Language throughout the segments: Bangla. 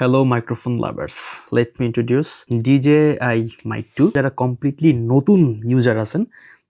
Hello microphone lovers. Let me introduce DJI Mic 2 যারা কমপ্লিটলি নতুন ইউজার আছেন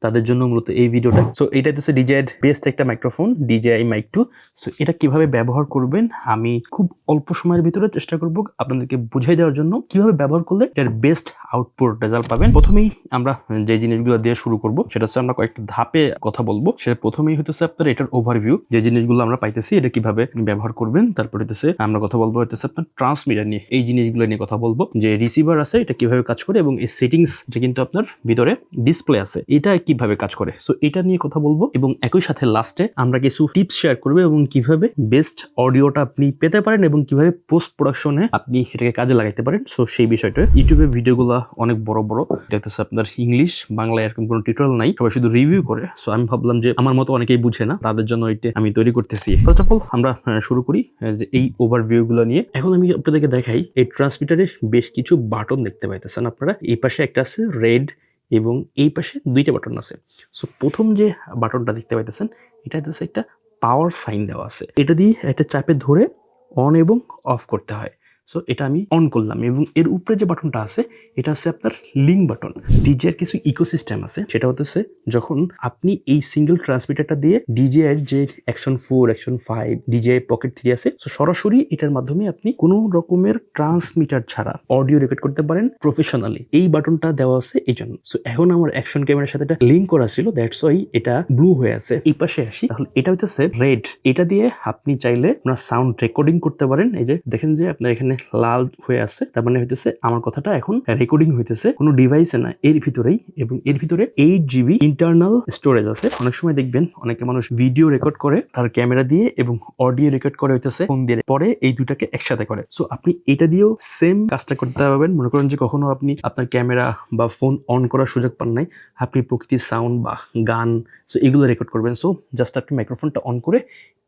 তাদের জন্য মূলত এই ভিডিওটা। সো এটা হচ্ছে ডিজের বেস্ট একটা microphone DJI mic two so এটা কীভাবে ব্যবহার করবেন, আমি খুব অল্প সময়ের ভিতরে চেষ্টা করব আপনাদেরকে বুঝাই দেওয়ার জন্য। কীভাবে ব্যবহার করলে এটার বেস্ট আউটপুট রেজাল্ট পাবেন? প্রথমেই আমরা যে জিনিসগুলো দিয়ে শুরু করব, সেটা হচ্ছে আমরা কয়েকটা ধাপে কথা বলব। সেটা প্রথমেই হইতেছে আপনার এটার ওভারভিউ যে জিনিসগুলো আমরা পাইতেছি, এটা কীভাবে ব্যবহার করবেন। তারপরে হইতেছে আমরা কথা বলব, হইতেছে আপনার ট্রান্সমিটার নিয়ে। এই জিনিসগুলো নিয়ে কথা বলব। যে রিসিভার আছে, এটা কীভাবে কাজ করে এবং এই সেটিংস এটা কিন্তু আপনার ভিতরে ডিসপ্লে আছে। এটা কীভাবে কাজ করে। সো এটা নিয়ে কথা বলব এবং একই সাথে লাস্টে আমরা কিছু টিপস শেয়ার করব এবং কীভাবে বেস্ট অডিওটা আপনি পেতে পারেন এবং কীভাবে পোস্ট প্রোডাকশনে আপনি সেটাকে কাজে লাগাইতে পারেন। সো সেই বিষয়টা। ইউটিউবে ভিডিওগুলো অনেক বড় বড়। এটা আপনার ইংলিশ বাংলা এরকম কোনো টিউটোরিয়াল নাই। সবাই শুধু রিভিউ করে। সো আমি ভাবলাম যে আমার মতো অনেকেই বুঝে না। তাদের জন্য এটা আমি তৈরি করতেছি। ফার্স্ট অফ অল আমরা শুরু করি যে এই ওভারভিউ গুলো নিয়ে। এখন আমি আপনাদেরকে দেখাই, এই ট্রান্সমিটারে বেশ কিছু বাটন দেখতে পাইতেছেন আপনারা। এই পাশে একটা আছে রেড এবং এই পাশে দুইটা বাটন আছে। সো প্রথম যে বাটনটা দেখতে পাইতেছেন, এটা হচ্ছে একটা পাওয়ার সাইন দেওয়া আছে। এটা দিয়ে একটা চাপে ধরে অন এবং অফ করতে হয়। সো এটা আমি অন করলাম এবং এর উপরে যে বাটনটা আছে, এটা হচ্ছে আপনার লিঙ্ক বাটন ডিজের কিছু ইকোসিস্টেম আছে, সেটা হতেছে যখন আপনি এই সিঙ্গেল ট্রান্সমিটারটা দিয়ে ডিজে এর যে action four action five DJ pocket three আছে সো সরাসরি এটার মাধ্যমে আপনি কোনো রকমের ট্রান্সমিটার ছাড়া অডিও রেকর্ড করতে পারেন প্রফেশনালি এই বাটনটা দেওয়া আছে এই জন্য। সো এখন আমার অ্যাকশন ক্যামেরার সাথে এটা লিঙ্ক করা ছিল দ্যাটস ওয়াই এটা ব্লু হয়ে আছে। এই পাশে আসি, তাহলে এটা হইতেছে রেড এটা দিয়ে আপনি চাইলে আপনার সাউন্ড রেকর্ডিং করতে পারেন। এই যে, দেখেন যে আপনার এখানে লাল হয়ে আছে, তার মানে হইতেছে আমার কথাটা এখন রেকর্ডিং হইতেছে কোনো ডিভাইসে না, এর ভিতরেই এবং এর ভিতরে এইট জিবি ইন্টারনাল স্টোরেজ আছে। অনেক সময় দেখবেন অনেকে মানুষ ভিডিও রেকর্ড করে, তার ক্যামেরা দিয়ে এবং অডিও রেকর্ড করে হইতেছে ফোন দিয়ে। পরে এই দুটাকে একসাথে করে। সো আপনি এটা দিয়েও সেম কাজটা করতে পারবেন। মনে করেন যে কখনো আপনি আপনার ক্যামেরা বা ফোন অন করার সুযোগ পান নাই। আপনি প্রকৃতির সাউন্ড বা গান সো এগুলো রেকর্ড করবেন। সো জাস্ট আপনি মাইক্রোফোনটা অন করে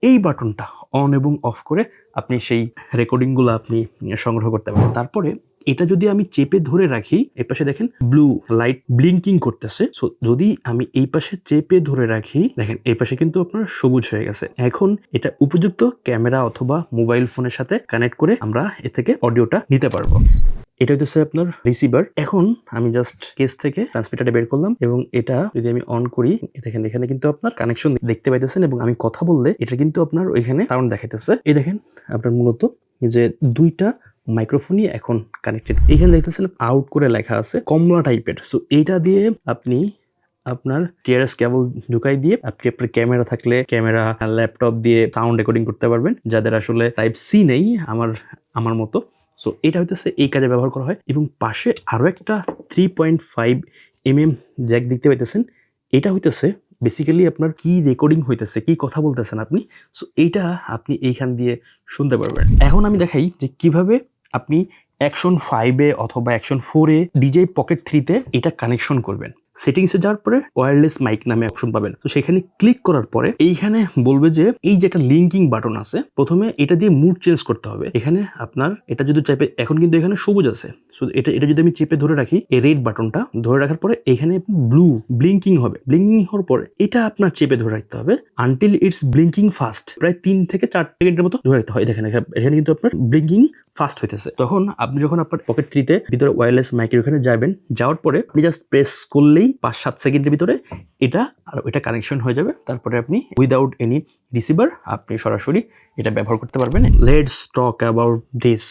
এই বাটনটা অন এবং অফ করে আপনি সেই রেকর্ডিংগুলো আপনি সংগ্রহ করতে পারেন। তারপরে এটা যদি আমি চেপে ধরে রাখি, এই পাশে দেখেন ব্লু লাইট ব্লিঙ্কিং করতেছে। সো যদি আমি এই পাশে চেপে ধরে রাখি, দেখেন এই পাশে কিন্তু আপনার সবুজ হয়ে গেছে। এখন এটা উপযুক্ত ক্যামেরা অথবা মোবাইল ফোনের সাথে কানেক্ট করে আমরা এ থেকে অডিওটা নিতে পারব। এটা হচ্ছে আপনার রিসিভার এখন আমি জাস্ট কেস থেকে ট্রান্সমিটারটা বের করলাম এবং এটা যদি আমি অন করি দেখেন এখানে কিন্তু আপনার কানেকশন দেখতে পাইতেছেন এবং আমি কথা বললে এটা কিন্তু আপনার ওইখানে সাউন্ড দেখাইতেছে। এই দেখেন আপনার মূলত যে দুইটা মাইক্রোফোনই এখন কানেক্টেড এখানে দেখতেছেন আউট করে লেখা আছে কমলা টাইপের সো এইটা দিয়ে আপনি আপনার টিআরএস কেবল ঢুকাই দিয়ে আপনি আপনার ক্যামেরা থাকলে ক্যামেরা ল্যাপটপ দিয়ে সাউন্ড রেকর্ডিং করতে পারবেন। যাদের আসলে টাইপ সি নেই, আমার আমার মতো। সো এটা হইতেছে এই কাজে ব্যবহার করা হয়। এবং পাশে আরও একটা three point five M M jack দেখতে পাইতেছেন। এটা হইতেছে বেসিক্যালি আপনার কি রেকর্ডিং হইতেছে, কি কথা বলতেছেন আপনি। সো এইটা আপনি এইখান দিয়ে শুনতে পারবেন। এখন আমি দেখাই যে কীভাবে আপনি অ্যাকশন ফাইভে অথবা অ্যাকশন ফোরে ডিজে পকেট থ্রিতে এটা কানেকশন করবেন। সেটিংসে যাওয়ার পরে ওয়্যারলেস মাইক নামে অপশন পাবেন। তো সেখানে ক্লিক করার পরে এইখানে বলবে যে এই যে একটা লিঙ্কিং বাটন আছে, প্রথমে এটা দিয়ে মুড চেঞ্জ করতে হবে। এখানে আপনার এটা যদি চাইপে এখন কিন্তু এখানে সবুজ আছে। সো এটা এটা যদি আমি চেপে ধরে রাখি, এই রেড বাটনটা ধরে রাখার পরে এখানে ব্লু ব্লিঙ্কিং হবে। ব্লিঙ্কিং হওয়ার পরে এটা আপনার চেপে ধরে রাখতে হবে আনটিল ইটস ব্লিঙ্কিং ফাস্ট প্রায় তিন থেকে চার সেকেন্ডের মতো ধরে রাখতে হয়। দেখেন, এখানে কিন্তু আপনার ব্লিঙ্কিং ফাস্ট হইতেছে। তখন আপনি যখন আপনার পকেট থ্রিতে ভিতরে ওয়্যারলেস মাইকের ওখানে যাবেন, যাওয়ার পরে আপনি জাস্ট প্রেস করলেই পাঁচ সাত সেকেন্ডের ভিতরে এটা আর ওইটা কানেকশন হয়ে যাবে। তারপরে আপনি উইদাউট এনি রিসিভার আপনি সরাসরি এটা ব্যবহার করতে পারবেন। Let's talk about this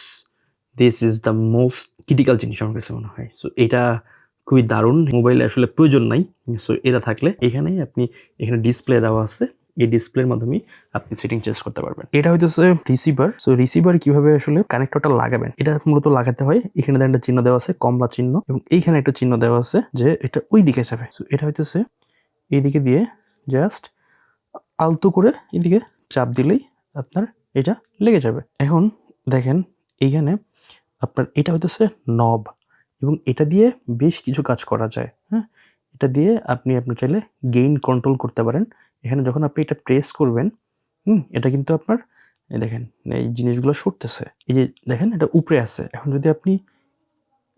this is the most critical জিনিস আমার কাছে মনে হয়। সো এটা খুবই দারুণ। মোবাইলে আসলে প্রয়োজন নাই। সো এটা থাকলে এখানে আপনি, এখানে ডিসপ্লে দেওয়া আছে। এই ডিসপ্লের মাধ্যমে আপনি সেটিং চেঞ্জ করতে পারবেন। এটা হইতেছে রিসিভার সো রিসিভার কীভাবে আসলে কানেক্টরটা লাগাবেন? এটা মূলত লাগাতে হয়। এখানে একটা চিহ্ন দেওয়া আছে, কমলা চিহ্ন। এবং এইখানে একটা চিহ্ন দেওয়া আছে যে এটা ওই দিকে যাবে। সো এটা হইতেছে এইদিকে দিয়ে জাস্ট আলতো করে এদিকে চাপ দিলেই আপনার এটা লেগে যাবে। এখন দেখেন এইখানে আপনার এটা হইতেছে নব এবং এটা দিয়ে বেশ কিছু কাজ করা যায়। হ্যাঁ? এটা দিয়ে আপনি আপনার চাইলে গেইন কন্ট্রোল করতে পারেন। এখানে যখন আপনি এটা প্রেস করবেন, হুম, এটা কিন্তু আপনার দেখেন, এই জিনিসগুলো সরতেছে। এই যে দেখেন, এটা উপরে আছে। এখন যদি আপনি,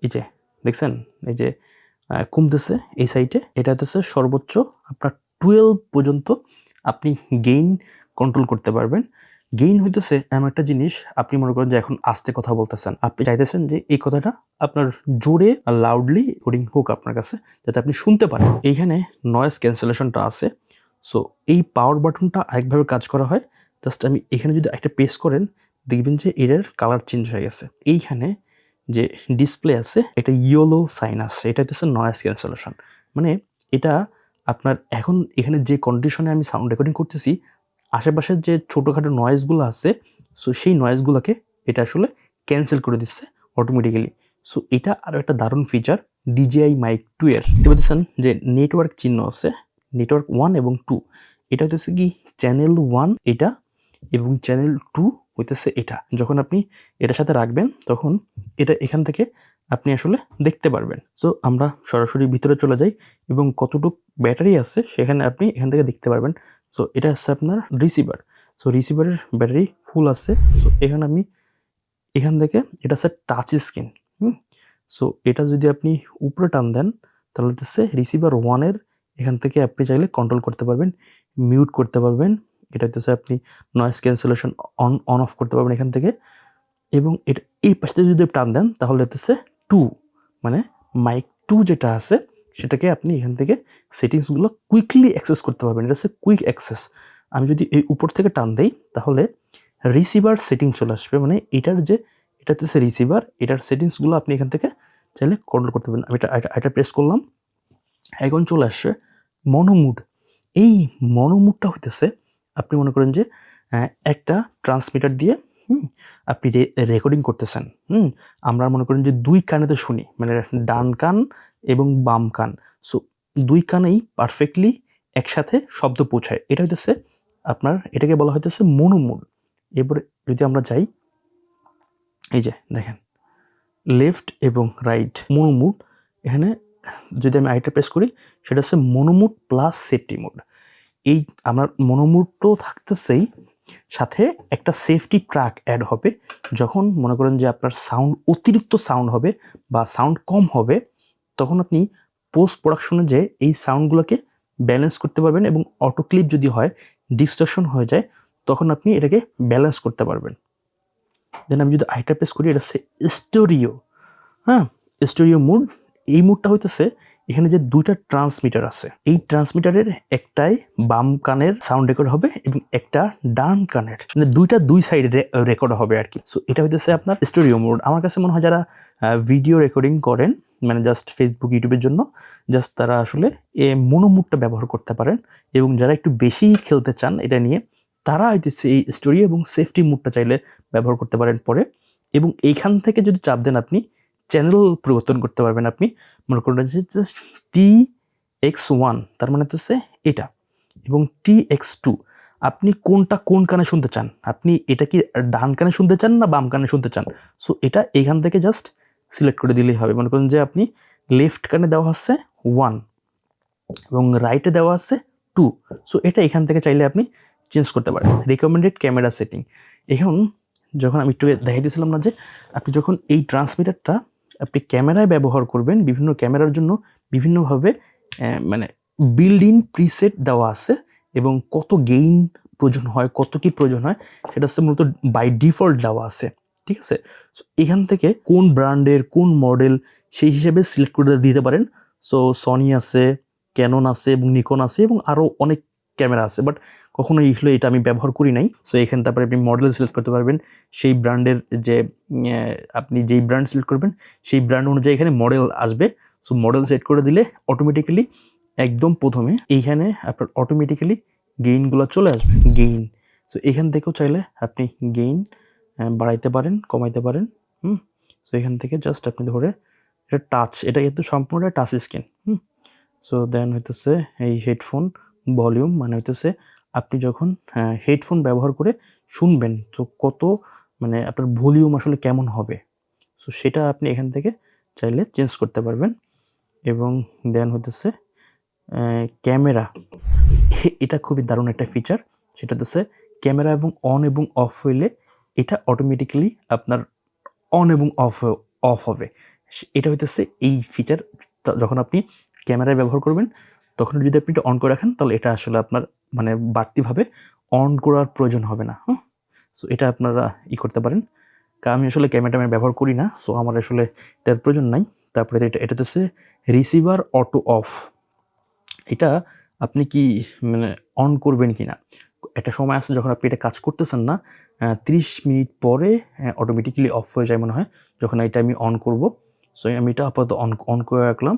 এই যে, দেখছেন, এই যে কমতেছে এই সাইডে এটা হচ্ছে সর্বোচ্চ আপনার টুয়েলভ পর্যন্ত আপনি গেইন কন্ট্রোল করতে পারবেন। গেইন হইতেছে এমন একটা জিনিস, আপনি মনে করেন যে এখন আস্তে কথা বলতেছেন। আপনি চাইতেছেন যে এই কথাটা আপনার জোরে লাউডলি রেকর্ডিং হোক আপনার কাছে, যাতে আপনি শুনতে পারেন। এইখানে নয়েজ ক্যান্সেলেশনটা আছে। সো এই পাওয়ার বাটনটা আরেকভাবে কাজ করা হয়। জাস্ট আমি এখানে যদি একটা প্রেস করেন, দেখবেন যে এর কালার চেঞ্জ হয়ে গেছে। এইখানে যে ডিসপ্লে আছে, এটা ইয়েলো সাইন আছে। এটা হচ্ছে নয়েজ ক্যান্সেলেশন মানে এটা আপনার এখন এখানে যে কন্ডিশনে আমি সাউন্ড রেকর্ডিং করতেছি আশেপাশের যে ছোটোখাটো নয়েজগুলো আছে সো সেই নয়েজগুলোকে এটা আসলে ক্যান্সেল করে দিচ্ছে অটোমেটিক্যালি সো এটা আরও একটা দারুণ ফিচার ডিজিআই মাইক টু এর। দেখতে পাচ্ছেন যে নেটওয়ার্ক চিহ্ন আছে নেটওয়ার্ক ওয়ান এবং টু এটা হচ্ছে কি চ্যানেল ওয়ান এটা এবং চ্যানেল টু হইতেছে এটা। যখন আপনি এটার সাথে রাখবেন, তখন এটা এখান থেকে আপনি আসলে দেখতে পারবেন। সো আমরা সরাসরি ভিতরে চলে যাই এবং কতটুক ব্যাটারি আছে সেখানে আপনি এখান থেকে দেখতে পারবেন। সো এটা হচ্ছে আপনার রিসিভার সো রিসিভারের ব্যাটারি ফুল আছে। সো এখানে আমি এখান থেকে এটা হচ্ছে টাচ স্ক্রিন হুম? সো এটা যদি আপনি উপরে টান দেন, তাহলে হচ্ছে রিসিভার ওয়ানের এখান থেকে আপনি চাইলে কন্ট্রোল করতে পারবেন মিউট করতে পারবেন। এটা হচ্ছে আপনি noise cancellation on on off করতে পারবেন এখান থেকে। এবং এটা এই পাশে যদি টান দেন, তাহলে হচ্ছে টু মানে মাইক টু যেটা আছে সেটাকে আপনি এখান থেকে সেটিংসগুলো কুইকলি অ্যাক্সেস করতে পারবেন। এটা হচ্ছে কুইক অ্যাক্সেস আমি যদি এই উপর থেকে টান দেই, তাহলে রিসিভার সেটিং চলে আসবে। মানে এটার যে এটা হচ্ছে রিসিভার এটার সেটিংসগুলো আপনি এখান থেকে চাইলে কন্ট্রোল করতে পারবেন। আমি এটা, এটা- প্রেস করলাম। এখন চলে আসছে মনোমুড এই মনোমুডটা হইতেছে, আপনি মনে করেন যে একটা ট্রান্সমিটার দিয়ে আপনি রেকর্ডিং করতেছেন, হুম, আমরা মনে করেন যে দুই কানে তো শুনি মানে ডান কান এবং বাম কান সো দুই কানেই পারফেক্টলি একসাথে শব্দ পৌঁছায়, এটা হইতেছে আপনার, এটাকে বলা হইতেছে মনোমুড এরপরে যদি আমরা যাই, এই যে দেখেন লেফট এবং রাইট মনোমুড এখানে যদি আমি আইটা প্রেস করি, সেটা হচ্ছে মনোমুড প্লাস সেফটি মোড এই আমার মনোমুড তো থাকতেছেই সাথে একটা সেফটি ট্র্যাক অ্যাড হবে। যখন মনে করেন যে আপনার সাউন্ড অতিরিক্ত সাউন্ড হবে বা সাউন্ড কম হবে, তখন আপনি পোস্ট প্রোডাকশনে যে এই সাউন্ডগুলোকে ব্যালেন্স করতে পারবেন এবং অটো ক্লিপ যদি হয় ডিস্ট্রাকশন হয়ে যায়, তখন আপনি এটাকে ব্যালেন্স করতে পারবেন। দেন আমি যদি আইটা প্রেস করি, এটা স্টোরিও হ্যাঁ স্টোরিও মুড এই মুডটা হইতেছে এখানে যে দুইটা ট্রান্সমিটার আছে, এই ট্রান্সমিটারের একটাই বাম কানের সাউন্ড রেকর্ড হবে এবং একটা ডান কানের। মানে দুইটা দুই সাইডে রেকর্ড হবে আর কি। সো এটা হইতেছে আপনার স্টুডিও মোড আমার কাছে মনে হয় যারা ভিডিও রেকর্ডিং করেন মানে জাস্ট ফেসবুক ইউটিউবের জন্য জাস্ট তারা আসলে এ মনোমুডটা ব্যবহার করতে পারেন এবং যারা একটু বেশি খেলতে চান এটা নিয়ে, তারা হইতেছে এই স্টোরি এবং সেফটি মুডটা চাইলে ব্যবহার করতে পারেন পরে। এবং এইখান থেকে যদি চাপ দেন আপনি চ্যানেল পরিবর্তন করতে পারবেন আপনি। মনে করুন যে জাস্ট টি এক্স ওয়ান তার মানে তো হচ্ছে এটা। এবং টি এক্স টু আপনি কোনটা কোন কানে শুনতে চান? আপনি এটা কি ডান কানে শুনতে চান না বাম কানে শুনতে চান? সো এটা এখান থেকে জাস্ট সিলেক্ট করে দিলেই হবে। মনে করুন যে আপনি লেফট কানে দেওয়া হচ্ছে ওয়ান এবং রাইটে দেওয়া আছে টু সো এটা এখান থেকে চাইলে আপনি চেঞ্জ করতে পারেন। রিকমেন্ডেড ক্যামেরা সেটিং এখন যখন আমি একটু দেখাই দিয়েছিলাম না যে, আপনি যখন এই ট্রান্সমিটারটা আপনি ক্যামেরায় ব্যবহার করবেন, বিভিন্ন ক্যামেরার জন্য বিভিন্নভাবে মানে বিল্ড ইন প্রিসেট দেওয়া আছে এবং কত গেইন প্রয়োজন হয়, কত কি প্রয়োজন হয়, সেটা হচ্ছে মূলত বাই ডিফল্ট দেওয়া আছে, ঠিক আছে? সো এখান থেকে কোন ব্র্যান্ডের কোন মডেল সেই হিসেবে সিলেক্ট করে দিতে পারেন। সো সনি আছে ক্যানন আছে এবং নিকন আছে এবং আরও অনেক ক্যামেরা আছে বাট কখনো এইগুলো এটা আমি ব্যবহার করি নাই। সো এখানে তারপরে আপনি মডেল সিলেক্ট করতে পারবেন। সেই ব্র্যান্ডের যে আপনি যেই ব্র্যান্ড সিলেক্ট করবেন, সেই ব্র্যান্ড অনুযায়ী এখানে মডেল আসবে। সো মডেল সেট করে দিলে অটোমেটিক্যালি একদম প্রথমে এইখানে আপনার অটোমেটিক্যালি গেইনগুলো চলে আসবে। গেইন সো এখান থেকেও চাইলে আপনি গেইন বাড়াইতে পারেন, কমাইতে পারেন। হুম? সো এখান থেকে জাস্ট আপনি ধরে এটা টাচ এটা কিন্তু সম্পূর্ণ touch screen hmm? So then হইতেছে এই হেডফোন ভলিউম মানে হইতেছে আপনি যখন হেডফোন ব্যবহার করে শুনবেন, তো কত মানে আপনার ভলিউম আসলে কেমন হবে? সো সেটা আপনি এখান থেকে চাইলে চেঞ্জ করতে পারবেন। এবং দেন হইতেছে ক্যামেরা। এটা খুবই দারুণ একটা ফিচার সেটা হচ্ছে ক্যামেরা এবং অন এবং অফ হইলে এটা অটোমেটিক্যালি আপনার অন এবং অফ অফ হবে। এটা হইতেছে এই ফিচার যখন আপনি ক্যামেরায় ব্যবহার করবেন তখন যদি আপনি এটা অন করে রাখেন, তাহলে এটা আসলে আপনার মানে বাড়তিভাবে অন করার প্রয়োজন হবে না হ্যাঁ সো এটা আপনারা ই করতে পারেন। কারণ আমি আসলে ক্যামেরা ট্যামেরা ব্যবহার করি না সো আমার আসলে এটার প্রয়োজন নাই। তারপরে এটা এটা হচ্ছে রিসিভার অটো অফ এটা আপনি কি মানে অন করবেন কি না একটা সময় আছে যখন আপনি এটা কাজ করতেছেন না ত্রিশ মিনিট পরে অটোমেটিক্যালি অফ হয়ে যায় মনে হয়, যখন এটা আমি অন করব। সো আমি এটা আপাতত অন অন করে রাখলাম।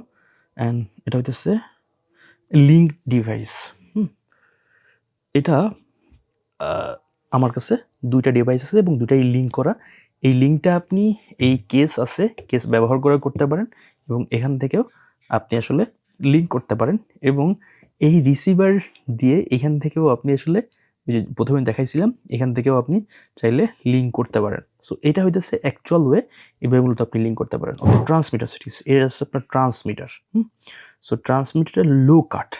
অ্যান্ড এটা হইতেছে লিঙ্ক ডিভাইস এটা আমার কাছে দুইটা ডিভাইস আছে এবং দুটাই লিঙ্ক করা। এই লিঙ্কটা আপনি এই কেস আছে কেস ব্যবহার করে করতে পারেন এবং এখান থেকেও আপনি আসলে লিঙ্ক করতে পারেন এবং এই রিসিভার দিয়ে এখান থেকেও আপনি আসলে যে প্রথমে দেখাইছিলাম, এখান থেকেও আপনি চাইলে লিঙ্ক করতে পারেন। সো এটা হইতেছে অ্যাকচুয়াল ওয়ে এভাবে মূলত আপনি লিঙ্ক করতে পারেন। ওকে ট্রান্সমিটার সিটিস এটা হচ্ছে আপনার ট্রান্সমিটার হুম? সো ট্রান্সমিটারের লো কাট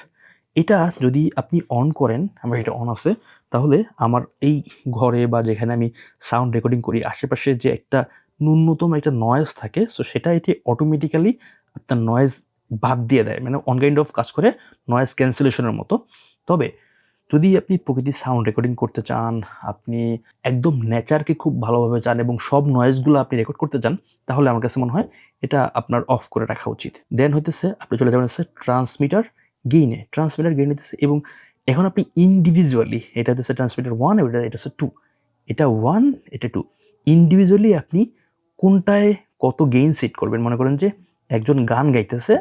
এটা যদি আপনি অন করেন, আমার এটা অন আছে, তাহলে আমার এই ঘরে বা যেখানে আমি সাউন্ড রেকর্ডিং করি, আশেপাশে যে একটা ন্যূনতম একটা নয়েজ থাকে সো সেটা এটি অটোমেটিক্যালি আপনার নয়েজ বাদ দিয়ে দেয়। মানে অন কাইন্ড অফ কাজ করে নয়েজ ক্যান্সেলেশনের মতো। তবে যদি আপনি প্রকৃতির সাউন্ড রেকর্ডিং করতে চান, আপনি একদম নেচারকে খুব ভালোভাবে চান এবং সব নয়েজগুলো আপনি রেকর্ড করতে চান, তাহলে আমার কাছে মনে হয় এটা আপনার অফ করে রাখা উচিত। দেন হইতেছে, আপনি চলে যাবেন হচ্ছে ট্রান্সমিটার গেইনে ট্রান্সমিটার গেইন হইতেছে এবং এখন আপনি ইন্ডিভিজুয়ালি এটা হচ্ছে ট্রান্সমিটার ওয়ান এটা এটা হচ্ছে টু এটা ওয়ান এটা টু ইন্ডিভিজুয়ালি আপনি কোনটায় কত গেইন সেট করবেন? মনে করেন যে একজন গান গাইতেছে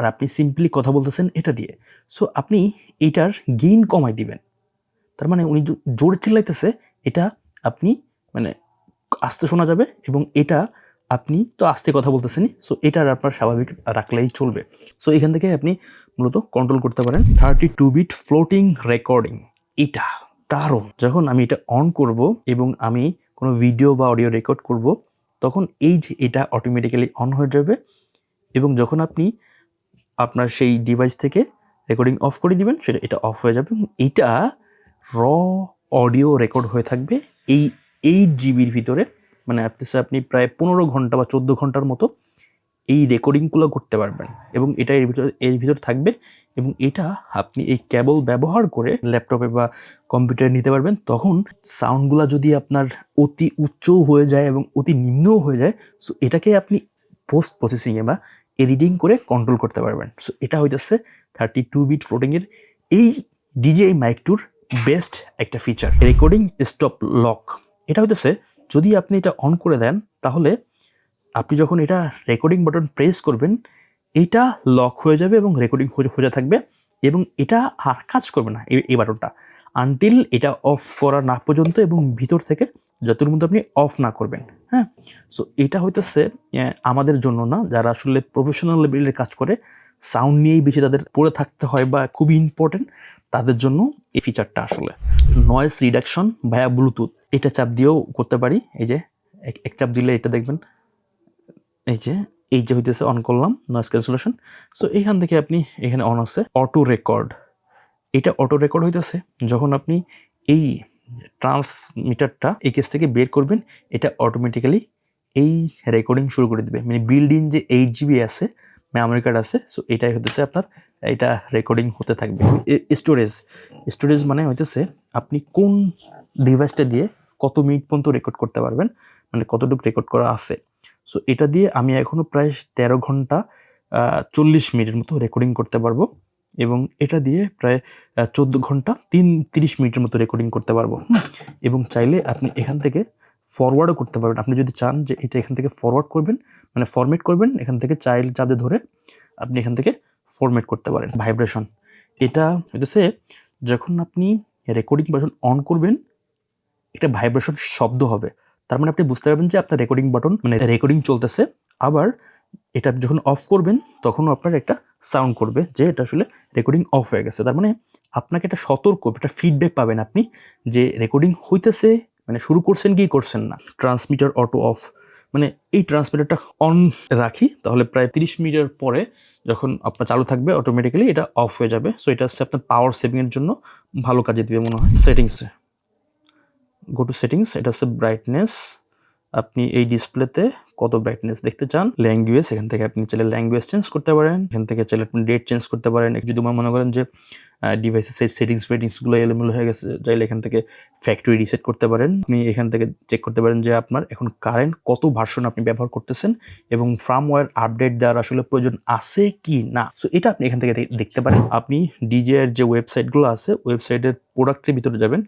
আর আপনি সিম্পলি কথা বলতেছেন এটা দিয়ে। সো আপনি এটার গেইন কমাই দিবেন। তার মানে উনি জোরে চিল্লাইতেছে, এটা আপনি মানে আস্তে শোনা যাবে এবং এটা আপনি তো আস্তে কথা বলতেছেনই সো এটা আর আপনার স্বাভাবিক রাখলেই চলবে। সো এখান থেকে আপনি মূলত কন্ট্রোল করতে পারেন thirty two bit floating recording এটা দারুণ। যখন আমি এটা অন করব এবং আমি কোনো ভিডিও বা অডিও রেকর্ড করব, তখন এই যে এটা অটোমেটিক্যালি অন হয়ে যাবে এবং যখন আপনি আপনার সেই ডিভাইস থেকে রেকর্ডিং অফ করে দিবেন, সেটা, এটা অফ হয়ে যাবে এটা র অডিও রেকর্ড হয়ে থাকবে এই এইট জিবির ভিতরে। মানে আপনি আপনি প্রায় পনেরো ঘণ্টা বা চোদ্দ ঘণ্টার মতো এই রেকর্ডিংগুলো করতে পারবেন এবং এটা এর ভিতরে, এর ভিতর থাকবে এবং এটা আপনি এই কেবল ব্যবহার করে ল্যাপটপে বা কম্পিউটারে নিতে পারবেন। তখন সাউন্ডগুলো যদি আপনার অতি উচ্চও হয়ে যায় এবং অতি নিম্নও হয়ে যায় সো এটাকে আপনি পোস্ট প্রসেসিংয়ে বা এডিটিং করে কন্ট্রোল করতে পারবেন। সো এটা হইতেছে থার্টি টু বিট ফ্লোটিংয়ের এই ডিজিআই মাইক টুর বেস্ট একটা ফিচার রেকর্ডিং স্টপ লক এটা হইতেছে যদি আপনি এটা অন করে দেন, তাহলে আপনি যখন এটা রেকর্ডিং বাটন প্রেস করবেন, এটা লক হয়ে যাবে এবং রেকর্ডিং হয়ে থাকবে এবং এটা আর কাজ করবে না এই- বাটনটা আনটিল এটা অফ করা না পর্যন্ত এবং ভিতর থেকে যতর মধ্যে আপনি অফ না করবেন। হ্যাঁ? সো এটা হইতেছে আমাদের জন্য না, যারা আসলে প্রফেশনাল লেভেলের কাজ করে সাউন্ড নিয়েই বেশি তাদের পড়ে থাকতে হয় বা খুবই ইম্পর্টেন্ট তাদের জন্য এই ফিচারটা আসলে। নয়েজ রিডাকশন ভায়া ব্লুটুথ এটা চাপ দিয়েও করতে পারি, এই যে, এক- চাপ দিলে এটা দেখবেন, এই যে এই যে হইতেছে অন করলাম নয়েজ ক্যান্সেলেশন সো এখান থেকে আপনি, এখানে অন আছে অটো রেকর্ড এটা অটো রেকর্ড হইতেছে, যখন আপনি এই ট্রান্সমিটারটা এই কেস থেকে বের করবেন, এটা অটোমেটিক্যালি এই রেকর্ডিং শুরু করে দেবে। মানে বিল্ড ইন যে এইট জিবি আছে মেমোরি কার্ড আছে সো এটাই হতেছে আপনার, এটা রেকর্ডিং হতে থাকবে। স্টোরেজ স্টোরেজ মানে হইতেছে আপনি কোন ডিভাইসটা দিয়ে কত মিনিট পর্যন্ত রেকর্ড করতে পারবেন মানে কতটুকু রেকর্ড করা আছে। সো এটা দিয়ে আমি এখনও প্রায় তেরো ঘণ্টা চল্লিশ মিনিটের মতো রেকর্ডিং করতে পারব। এবং এটা দিয়ে প্রায় চোদ্দ ঘণ্টা তিন, তিরিশ মিনিটের মতো রেকর্ডিং করতে পারব। এবং চাইলে আপনি এখান থেকে ফরওয়ার্ডও করতে পারবেন। আপনি যদি চান যে এটা এখান থেকে ফরওয়ার্ড করবেন মানে ফরম্যাট করবেন, এখান থেকে চাইল চাঁদে ধরে আপনি এখান থেকে ফরম্যাট করতে পারেন। ভাইব্রেশন এটা হইতেছে, যখন আপনি রেকর্ডিং বাটন অন করবেন, একটা ভাইব্রেশন শব্দ হবে। তার মানে আপনি বুঝতে পারবেন যে আপনার রেকর্ডিং বাটন মানে রেকর্ডিং চলতেছে। আবার এটা যখন অফ করবেন তখনও আপনার একটা সাউন্ড করবে যে এটা আসলে রেকর্ডিং অফ হয়ে গেছে। তার মানে আপনাকে একটা সতর্ক, একটা ফিডব্যাক পাবেন আপনি যে রেকর্ডিং হইতেছে মানে শুরু করছেন কি করছেন না। ট্রান্সমিটার অটো অফ মানে এই ট্রান্সমিটারটা অন রাখি, তাহলে প্রায় তিরিশ মিনিটের পরে যখন আপনার চালু থাকবে অটোমেটিক্যালি এটা অফ হয়ে যাবে। সো এটা হচ্ছে আপনার পাওয়ার সেভিংয়ের জন্য ভালো কাজে দিবে মনে হয় সেটিংসে গো টু সেটিংস এটা হচ্ছে ব্রাইটনেস আপনি এই ডিসপ্লেতে কত ব্রাইটনেস দেখতে চান ল্যাঙ্গুয়েজ এখান থেকে আপনি চাইলে ল্যাঙ্গুয়েজ চেঞ্জ করতে পারেন, এখান থেকে চাইলে আপনি ডেট চেঞ্জ করতে পারেন। যদি মনে করেন যে ডিভাইসের সেটিংস ফেটিংসগুলো এলোমেলো হয়ে গেছে, চাইলে এখান থেকে ফ্যাক্টরি রিসেট করতে পারেন। আপনি এখান থেকে চেক করতে পারেন যে আপনার এখন কারেন্ট কত ভার্সন আপনি ব্যবহার করতেছেন এবং ফার্মওয়্যার আপডেট দেওয়ার আসলে প্রয়োজন আছে কি না? সো এটা আপনি এখান থেকে দেখতে পারেন। আপনি ডিজে এর যে ওয়েবসাইটগুলো আছে ওয়েবসাইটের প্রোডাক্টের ভিতরে যাবেন।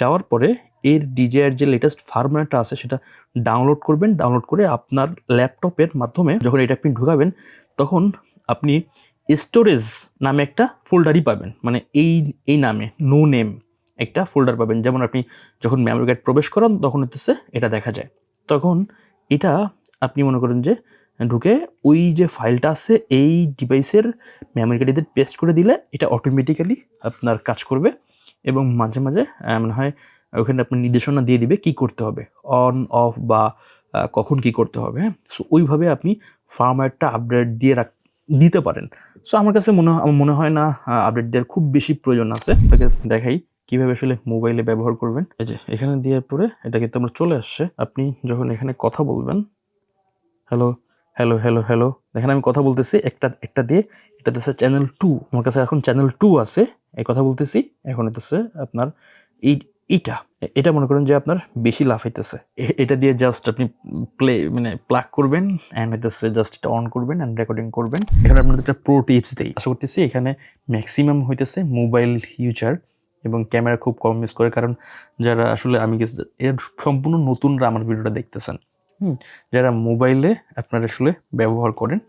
যাওয়ার পরে এর ডিজে এর যে লেটেস্ট ফার্মওয়্যারটা আছে সেটা ডাউনলোড করবেন ডাউনলোড করে আপনার ল্যাপটপের মাধ্যমে যখন এটা আপনি ঢুকাবেন, তখন আপনি স্টোরেজ নামে একটা ফোল্ডারই পাবেন। মানে এই এই নামে নো নেম একটা ফোল্ডার পাবেন। যেমন আপনি যখন মেমোরি কার্ড প্রবেশ করান, তখন হতেছে এটা দেখা যায়। তখন এটা আপনি মনে করেন যে ঢুকে ওই যে ফাইলটা আছে, এই ডিভাইসের মেমোরি কার্ডে পেস্ট করে দিলে এটা অটোমেটিক্যালি আপনার কাজ করবে। এবং মাঝে মাঝে মনে হয় ওখানে আপনার নির্দেশনা দিয়ে দিবে কি করতে হবে অন অফ বা কখন কি করতে হবে হ্যাঁ? সো ওইভাবে আপনি ফার্মওয়্যারটা আপডেট দিয়ে রাখ, দিতে পারেন। সো আমার কাছে মনে মনে হয় না আপডেট দেওয়ার খুব বেশি প্রয়োজন আছে। আপনাকে দেখাই কীভাবে আসলে মোবাইলে ব্যবহার করবেন। এই যে, এখানে দেওয়ার পরে এটা কিন্তু আমার চলে আসছে। আপনি যখন এখানে কথা বলবেন হ্যালো হ্যালো হ্যালো হ্যালো দেখেন আমি কথা বলতেছি একটা একটা দিয়ে, এটা দিচ্ছে চ্যানেল টু আমার কাছে এখন চ্যানেল টু আছে। এই কথা বলতেছি, এখন হইতেছে আপনার এই, এইটা। এটা মনে করেন যে আপনার বেশি লাভ হইতেছে। এটা দিয়ে জাস্ট আপনি প্লে মানে প্লাগ করবেন অ্যান্ড হইতেছে জাস্ট এটা অন করবেন অ্যান্ড রেকর্ডিং করবেন। এখানে আপনাদের একটা প্রো টিপস দিই। আশা করতেছি এখানে ম্যাক্সিমাম হইতেছে মোবাইল ইউজার এবং ক্যামেরা খুব কম ইউজ করে, কারণ যারা আসলে, আমি এরা সম্পূর্ণ নতুনরা আমার ভিডিওটা দেখতেছেন। হুম, যারা মোবাইলে আপনারা আসলে ব্যবহার করেন,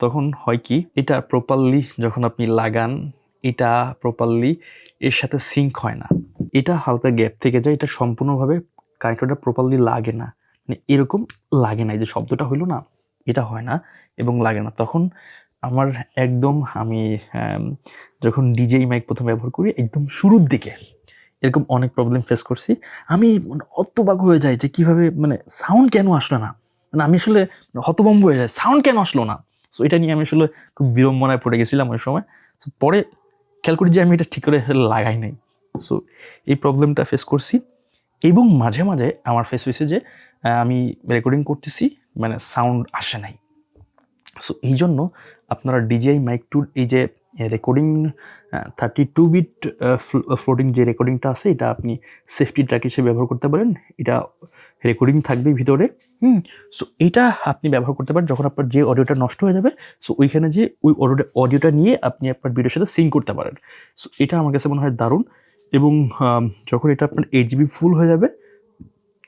তখন হয় কি, এটা প্রপারলি যখন আপনি লাগান এটা প্রপারলি এর সাথে সিঙ্ক হয় না। এটা হালকা গ্যাপ থেকে যায়, এটা সম্পূর্ণভাবে কানেক্টরটা প্রপারলি লাগে না। মানে এরকম লাগে না, এই যে শব্দটা হইল না, এটা হয় না এবং লাগে না। তখন আমার একদম আমি যখন ডিজে মাইক প্রথম ব্যবহার করি, একদম শুরুর দিকে এরকম অনেক প্রবলেম ফেস করছি। আমি মানে অতবাক হয়ে যাই যে কীভাবে মানে সাউন্ড কেন আসলো না? মানে আমি আসলে হতভম্ব হয়ে যাই সাউন্ড কেন আসলো না? সো এটা নিয়ে আমি আসলে খুব বিড়ম্বনায় পড়ে গেছিলাম ওই সময়। সো পরে খেয়াল করি যে আমি এটা ঠিক করে লাগাই নাই। সো এই প্রবলেমটা ফেস করছি এবং মাঝে মাঝে আমার ফেস হয়েছে যে আমি রেকর্ডিং করতেছি মানে সাউন্ড আসে নাই। সো এই জন্য আপনারা ডিজিআই মাইক টুর এই যে recording thirty two bit floating যে রেকর্ডিংটা আছে, এটা আপনি সেফটি ট্র্যাক হিসেবে ব্যবহার করতে পারেন। এটা রেকর্ডিং থাকবে ভিতরে, হুম? সো এটা আপনি ব্যবহার করতে পারেন যখন আপনার যে অডিওটা নষ্ট হয়ে যাবে। সো ওইখানে যে ওই অডিওটা অডিওটা নিয়ে আপনি আপনার ভিডিওর সাথে সিঙ্ক করতে পারেন। সো এটা আমার কাছে মনে হয় দারুণ এবং যখন এটা আপনার এইট জিবি ফুল হয়ে যাবে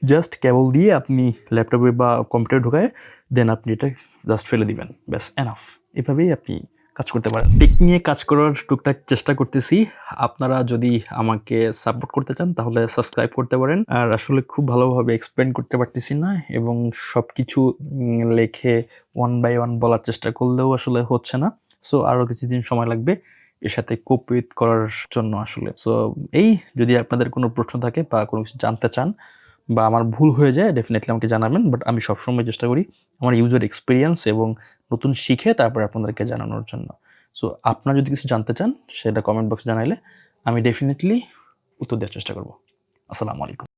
জাস্ট কেবল দিয়ে আপনি ল্যাপটপে বা কম্পিউটারে ঢোকায় দেন আপনি এটা জাস্ট ফেলে দিবেন। ব্যাস এনাফ এভাবেই আপনি কাজ করতে পারেন। টেক নিয়ে কাজ করার টুকটাক চেষ্টা করতেছি। আপনারা যদি আমাকে সাপোর্ট করতে চান, তাহলে সাবস্ক্রাইব করতে পারেন। আর আসলে খুব ভালোভাবে এক্সপ্লেন করতে পারতেছি না এবং সব কিছু লেখে ওয়ান বাই ওয়ান বলার চেষ্টা করলেও আসলে হচ্ছে না। সো আরও কিছুদিন সময় লাগবে এর সাথে কোপ উইথ করার জন্য আসলে। সো এই যদি আপনাদের কোনো প্রশ্ন থাকে বা কোনো কিছু জানতে চান বা আমার ভুল হয়ে যায় ডেফিনেটলি আমাকে জানাবেন। বাট আমি সবসময় চেষ্টা করি আমার ইউজার এক্সপিরিয়েন্স এবং নতুন শিখে তারপরে আপনাদেরকে জানানোর জন্য। সো আপনারা যদি কিছু জানতে চান, সেটা কমেন্ট বক্সে জানাইলে আমি ডেফিনেটলি উত্তর দেওয়ার চেষ্টা করব। আসসালামু আলাইকুম।